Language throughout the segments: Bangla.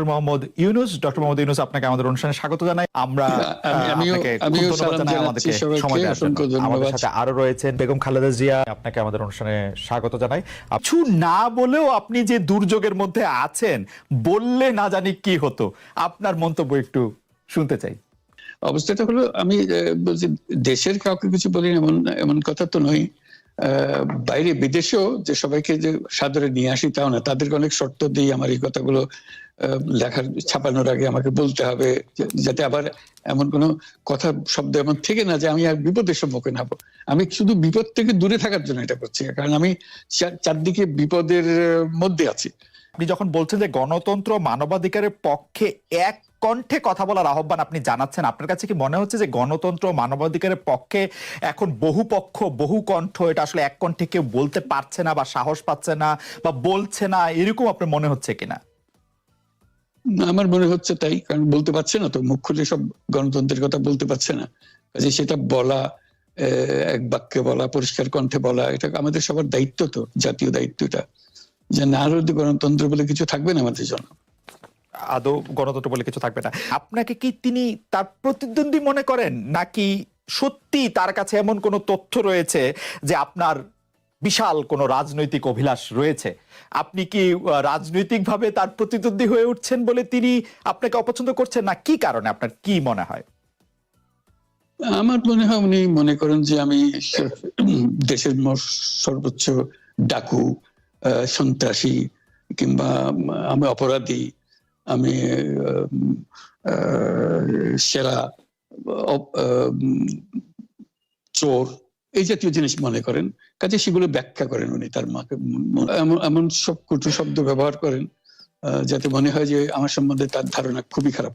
ডক্টর মোহাম্মদ ইউনুস ডক্টর মোহাম্মদ ইউনুস আপনাকে আমাদের অনুষ্ঠানে স্বাগত জানাই। আমরা। আমাদের সাথে আরও রয়েছেন বেগম খালেদা জিয়া। আপনাকে আমাদের অনুষ্ঠানে স্বাগত জানাই। কিছু না বলেও আপনি যে দুর্যোগের মধ্যে আছেন বললে না জানি কি হতো। আপনার মন্তব্য একটু শুনতে চাই। অবস্থাটা হলো আমি বলছি দেশের কাউকে কিছু বলি এমন এমন কথা তো নয়। বাইরে বিদেশেও যে সবাইকে যে সাদরে নিয়ে আসি তাও না, তাদেরকে অনেক শর্ত দিই আমার এই কথাগুলো লেখার, ছাপানোর আগে আমাকে বলতে হবে যাতে আবার এমন কোনো কথা, শব্দ এমন থেকে না যে আমি আর বিপদের সম্মুখীন হব। আমি শুধু বিপদ থেকে দূরে থাকার জন্য এটা করছি কারণ আমি চার- চারদিকে বিপদের মধ্যে আছি। আপনি যখন বলছেন যে গণতন্ত্র মানবাধিকারের পক্ষে এক কণ্ঠে কথা বলার আহ্বান আপনি জানাচ্ছেন, আপনার কাছে কি মনে হচ্ছে যে গণতন্ত্র মানবাধিকারের পক্ষে এখন বহু পক্ষ বহু কণ্ঠ এটা আসলে এক কণ্ঠে কেউ বলতে পারছে না বা সাহস পাচ্ছে না বা বলছে না, এরকম আপনার মনে হচ্ছে কিনা? আমার মনে হচ্ছে তাই, কারণ বলতে পারছে না তো, মুখ খুলে সব গণতন্ত্রের কথা বলতে পারছে না। কাজে সেটা বলা এক বাক্যে বলা, পরিষ্কার কণ্ঠে বলা, এটা আমাদের সবার দায়িত্ব তো, জাতীয় দায়িত্বটা যে না হলে গণতন্ত্র বলে কিছু থাকবে না আমাদের জন্য। আদৌ গণতন্ত্র বলে কিছু থাকবে না। আপনাকে কি তিনি তার প্রতিদ্বন্দ্বী মনে করেন? নাকি সত্যি তার কাছে এমন কোনো তথ্য রয়েছে যে আপনার বিশাল কোনো রাজনৈতিক অভিলাষ রয়েছে? আপনি কি রাজনৈতিকভাবে তার প্রতিদ্বন্দ্বী হয়ে উঠছেন বলে তিনি আপনাকে অপছন্দ করছেন? না কি কারণে? আপনার কি মনে হয়? আমার মনে হয় উনি মনে করেন যে আমি দেশের সর্বোচ্চ ডাকু। সন্ত্রাসী কিংবা আমি অপরাধী, আমি সেরা চোর, এই জাতীয় জিনিস মনে করেন। কাজে সেগুলো ব্যাখ্যা করেন উনি, তার মাকে এমন সব কটু শব্দ ব্যবহার করেন যাতে মনে হয় যে আমার সম্বন্ধে তার ধারণা খুবই খারাপ।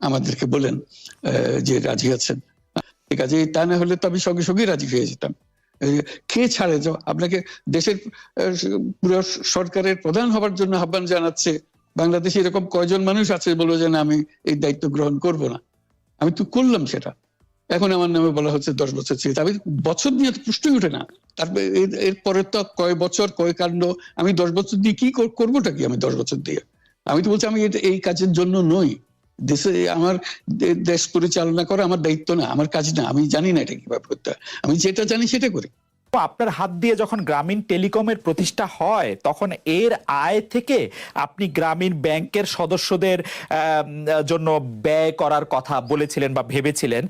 আমাদেরকে বলেন যে রাজি আছেন। ঠিক আছে তা না হলে তো আমি সঙ্গে সঙ্গে রাজি হয়ে যেতাম। কে ছাড়ে? যাও আপনাকে দেশের পুরো সরকারের প্রধান হবার জন্য আহ্বান জানাচ্ছে, বাংলাদেশে এরকম কয়জন মানুষ আছে বলব যে, না, আমি এই দায়িত্ব গ্রহণ করব না। আমি তো করলাম সেটা। এখন আমার নামে বলা হচ্ছে দশ বছর ছিল আমি বছর নিয়ে তো পুষ্টি উঠে না। তারপরে এর- এরপরে তো কয় বছর, কয় কাণ্ড, আমি দশ বছর দিয়ে কি কর- করবোটা কি আমি দশ বছর দিয়ে? আমি তো বলছি, আমি এই কাজের জন্য নই। দেশে আমার দেশ পরিচালনা করা আমার দায়িত্ব না, আমার কাজ না, আমি জানি না এটা কীভাবে করতে আমি যেটা জানি সেটা করি। আপনার হাত দিয়ে যখন গ্রামীণ টেলিকমের প্রতিষ্ঠা হয়, তখন এর আয় থেকে আপনি গ্রামীণ ব্যাংকের সদস্যদের জন্য ব্যয় করার কথা বলেছিলেন বা ভেবেছিলেন।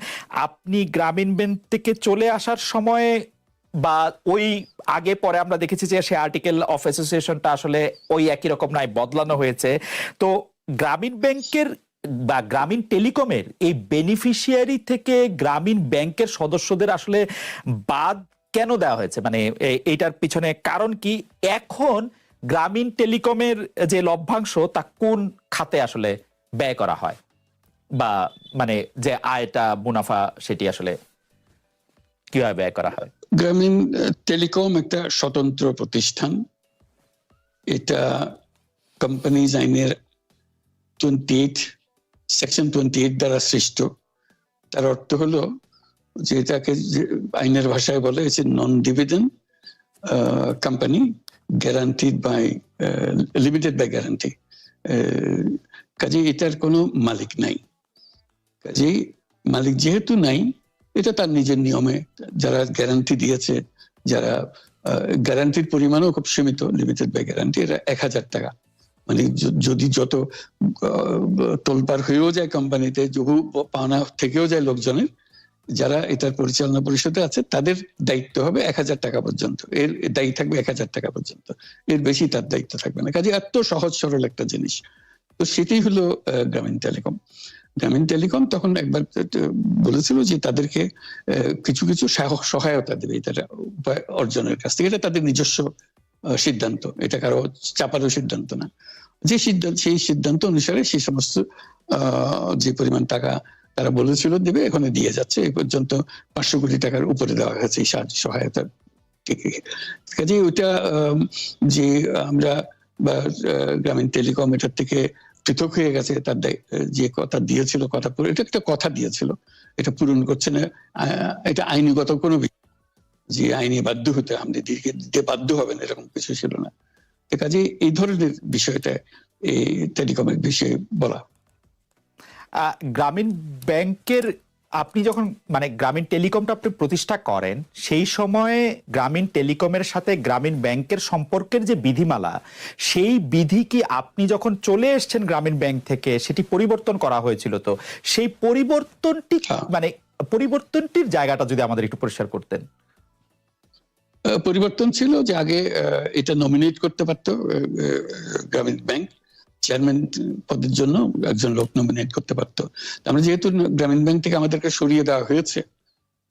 আপনি গ্রামীণ ব্যাংক থেকে চলে আসার সময় বা ওই আগে পরে আমরা দেখেছি যে সে আর্টিকেল অফ অ্যাসোসিয়েশনটা আসলে ওই একই রকম নাই, বদলানো হয়েছে। তো গ্রামীণ ব্যাংকের বা গ্রামীণ টেলিকমের এই বেনিফিশিয়ারি থেকে গ্রামীণ ব্যাংকের সদস্যদের আসলে বাদ কেন দেওয়া হয়েছে? মানে এ- এইটার পিছনে কারণ কি? এখন গ্রামীণ টেলিকমের যে লভ্যাংশ, তা কোন খাতে আসলে ব্যয় করা হয়? বা মানে যে আয়টা, মুনাফা, সেটি আসলে কীভাবে ব্যয় করা হয়? গ্রামীণ টেলিকম একটা স্বতন্ত্র প্রতিষ্ঠান। এটা কোম্পানিজ আইনের twenty eight section twenty eight দ্বারা সৃষ্ট। তার অর্থ হলো যে এটাকে যে আইনের ভাষায় বলে হচ্ছে non dividend company guaranteed by limited by guarantee কাজে এটার কোনো মালিক নাই। কাজেই মালিক যেহেতু নাই, এটা তার নিজের নিয়মে যারা গ্যারান্টি দিয়েছে, যারা গ্যারান্টির পরিমাণও খুব সীমিত লিমিটেড বাই গ্যারান্টি এটা এক হাজার টাকা। মানে যদি যত তোলপার হয়েও যায় কোম্পানিতে বহু পাওনা থেকেও যায় লোকজনের, যারা এটার পরিচালনা পরিষদে আছে, তাদের দায়িত্ব হবে এক হাজার টাকা পর্যন্ত। এর দায়ী থাকবে এক হাজার টাকা পর্যন্ত। এর বেশি তার দায়িত্ব থাকবে না। কাজে এত সহজ সরল একটা জিনিস। তো সেটাই হলো গ্রামীণ টেলিকম। গ্রামীণ টেলিকম তখন একবার বলেছিল যে তাদেরকে কিছু কিছু সহায়তা দেবে এটা উপায় অর্জনের কাছ থেকে। এটা তাদের নিজস্ব সিদ্ধান্ত। এটা কারও চাপারও সিদ্ধান্ত না। যে সিদ্ধান্ত, সেই সিদ্ধান্ত অনুসারে সেই সমস্ত যে পরিমাণ টাকা তারা বলেছিল দেবে এখানে দিয়ে যাচ্ছে। এই পর্যন্ত পাঁচশো কোটি টাকার উপরে দেওয়া হয়েছে এই সাহায্য সহায়তা থেকে। কাজে ওইটা যে আমরা বা গ্রামীণ টেলিকম এটার থেকে পৃথক হয়ে গেছে, তার যে কথা দিয়েছিল, কথা পুরো, এটা একটা কথা দিয়েছিল। এটা পূরণ করছে না। এটা আইনগত কোনো বিষয় যে আইনে বাধ্য হতে দিকে দিতে বাধ্য হবেন এরকম কিছু ছিল না। কাজে এই ধরনের বিষয়টা এই টেলিকমের বিষয়ে বলা। গ্রামীণ ব্যাংকের আপনি যখন মানে গ্রামীণ টেলিকমটা আপনি প্রতিষ্ঠা করেন সেই সময়ে গ্রামীণ টেলিকমের সাথে গ্রামীণ ব্যাংকের সম্পর্কের যে বিধিমালা সেই বিধি কি আপনি যখন চলে এসেছেন গ্রামীণ ব্যাংক থেকে সেটি পরিবর্তন করা হয়েছিল তো? সেই পরিবর্তনটি হ্যাঁ। মানে পরিবর্তনটির জায়গাটা যদি আমাদের একটু পরিষ্কার করতেন। পরিবর্তন ছিল যে আগে এটা নমিনেট করতে পারতো গ্রামীণ ব্যাংক চেয়ারম্যান পদের জন্য একজন লোক নমিনেট করতে পারতো। আমরা যেহেতু গ্রামীণ ব্যাংক থেকে আমাদেরকে সরিয়ে দেওয়া হয়েছে,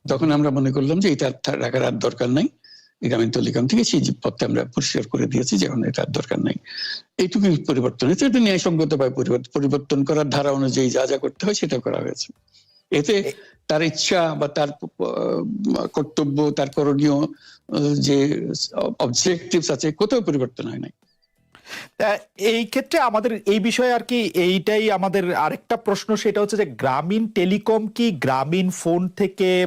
তখন আমরা মনে করলাম যে এটা রাখার আর দরকার নাই। গ্রামীণ টেলিকম থেকে সেই পদটা আমরা পরিষ্কার করে দিয়েছি যে এটা আর দরকার নাই। এইটুকু পরিবর্তন হয়েছে। এটা ন্যায়সঙ্গত ভাবে পরিবর্তন পরিবর্তন করার ধারা অনুযায়ী যা যা করতে হয় সেটা করা হয়েছে। এতে তার ইচ্ছা বা তার কর্তব্য তার করণীয় যে অবজেক্টিভস আছে কোথাও পরিবর্তন হয় নাই। এই ক্ষেত্রে আমাদের এই বিষয়ে আর কি এইটাই আমাদের আরেকটা প্রশ্ন সেটা হচ্ছে যে গ্রামীণ টেলিকম কি গ্রামীণ ফোন থেকে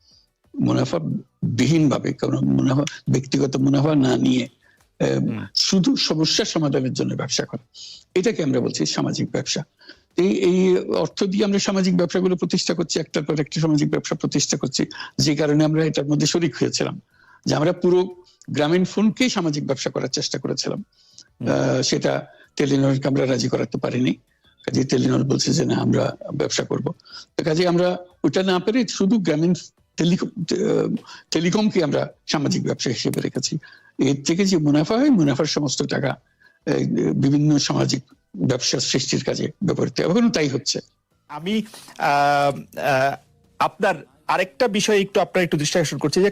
মুনাফা বিহীন ভাবে মুনাফা ব্যক্তিগত মুনাফা না নিয়ে শুধু সমস্যার সমাধানের জন্য ব্যবসা করা। এটাকে আমরা বলছি সামাজিক ব্যবসা। এই এই অর্থ দিয়ে আমরা সামাজিক ব্যবসাগুলো প্রতিষ্ঠা করছি একটার পর একটা সামাজিক ব্যবসা প্রতিষ্ঠা করছি যে কারণে আমরা এটার মধ্যে শরিক হয়েছিলাম। যে আমরা পুরো গ্রামীণ ফোনকেই সামাজিক ব্যবসা করার চেষ্টা করেছিলাম। আহ, সেটা টেলিনরকে আমরা রাজি করাতে পারিনি। কাজে টেলিনর বলছে যে না আমরা ব্যবসা করব। তো কাজে আমরা ওটা না পেরে শুধু গ্রামীণ টেলিকমকে আমরা সামাজিক ব্যবসা হিসেবে রেখেছি এর থেকে যে মুনাফা হয়, মুনাফার সমস্ত টাকা বিভিন্ন সামাজিক ব্যবসা সৃষ্টির কাজে ব্যবহৃত। এখনও তাই হচ্ছে আমি আপনার আরেকটা বিষয় একটু আপনার একটু দৃষ্টি আকর্ষণ করছি যে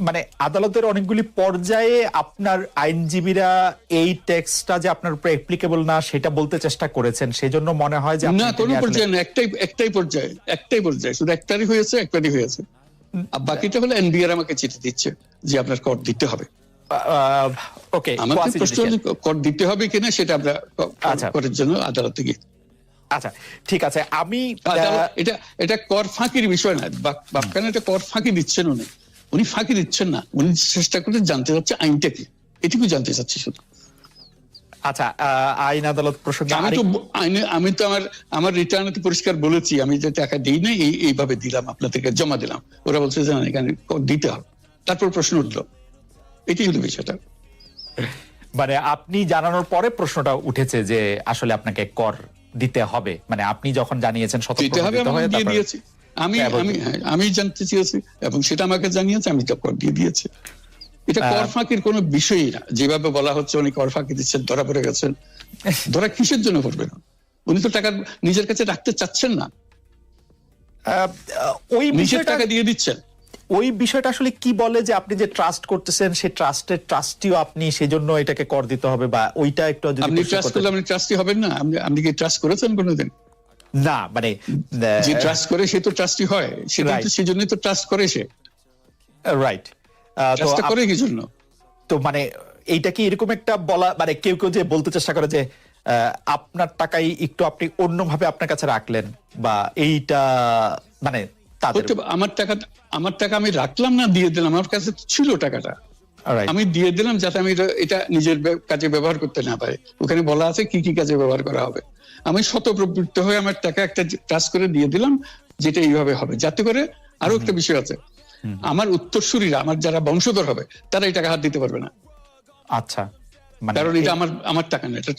মানে আদালতের অনেকগুলি পর্যায়ে আপনার আইনজীবীরা এই ট্যাক্সটা যে আপনার উপরে অ্যাপ্লিকেবল না সেটা বলতে চেষ্টা করেছেন। সেজন্য মনে হয় যে না কোনো পর্যায়ে না একটাই একটাই পর্যায়ে একটাই পর্যায়ে। শুধু একটারই হয়েছে একবারই হয়েছে। আর বাকিটা হলো এনবিআর আমাকে চিঠি দিচ্ছে যে আপনার কর দিতে হবে। ওকে আমাদের প্রশ্ন কর দিতে হবে কিনা সেটা আমরা আচ্ছা। করার জন্য আদালতে গিয়ে আচ্ছা ঠিক আছে। আমি এটা এটা কর ফাঁকির বিষয় না। বাপ- বাপখানে এটা কর ফাঁকি দিচ্ছেন উনি উনি ফাঁকি দিচ্ছেন না। উনি চেষ্টা করে জানতে চাচ্ছে আইনটা কি। এটুকু জানতে চাচ্ছি শুধু। আচ্ছা আইন আদালত প্রসঙ্গে আমি তো আইনে আমি তো আমার আমার রিটার্নে তো পরিষ্কার বলেছি। আমি যে টাকা দিই না এই এইভাবে দিলাম আপনাদেরকে জমা দিলাম। ওরা বলছে যে এখানে দিতে হবে। তারপর প্রশ্ন উঠল। এটাই হলো বিষয়টা। মানে আপনি জানানোর পরে প্রশ্নটা উঠেছে যে আসলে আপনাকে কর দিতে হবে। মানে আপনি যখন জানিয়েছেন দিতে সতর্ক হবে দিতে আমি দিয়ে দিয়েছি। আমি হ্যাঁ, আমি আমি জানতে চেয়েছি এবং সেটা আমাকে জানিয়েছে আমি তো কর দিয়ে দিয়েছি। এটা কর ফাঁকির কোনো বিষয়ই না। যেভাবে বলা হচ্ছে উনি কর ফাঁকি দিচ্ছেন ধরা পড়ে গেছেন। ধরা কিসের জন্য পড়বে না? উনি তো টাকা নিজের কাছে রাখতে চাচ্ছেন না। ওই বিষয়টা টাকা দিয়ে দিচ্ছেন। ওই বিষয়টা আসলে কি বলে যে আপনি যে ট্রাস্ট করতেছেন সেই ট্রাস্টের ট্রাস্টিও আপনি সেজন্য এটাকে কর দিতে হবে বা ওইটা একটু যদি আপনি ট্রাস্ট করলে আপনি ট্রাস্টি হবেন না। আপনি আপনি কি ট্রাস্ট করেছেন কোনোদিন? না মানে যে ট্রাস্ট করে সে তো ট্রাস্টি হয়. সেজন্যই তো ট্রাস্ট করে সে। রাইট তো করে কি জন্য? তো মানে এইটা কি এরকম একটা বলা মানে কেউ কেউ যে বলতে চেষ্টা করে যে আহ, আপনার টাকাই একটু আপনি অন্যভাবে আপনার কাছে রাখলেন বা এইটা মানে আমার টাকা আমার টাকা আমি রাখলাম না দিয়ে দিলাম। আমার কাছে ছিল টাকাটা. আমি দিয়ে দিলাম যাতে আমি এটা- নিজের কাজে ব্যবহার করতে না পারি। ওখানে বলা আছে কি কি কাজে ব্যবহার করা হবে। আমি শতপ্রবৃত্ত হয়ে আমার টাকা একটা টাচ করে দিয়ে দিলাম যেটা এইভাবে হবে। যাতে করে আরও একটা বিষয় আছে। আমার উত্তরসূরিরা আমার যারা বংশধর হবে তারা এই টাকা হাত দিতে পারবে না। আচ্ছা। মানে কারণ এটা আমার আমার টাকা না এটা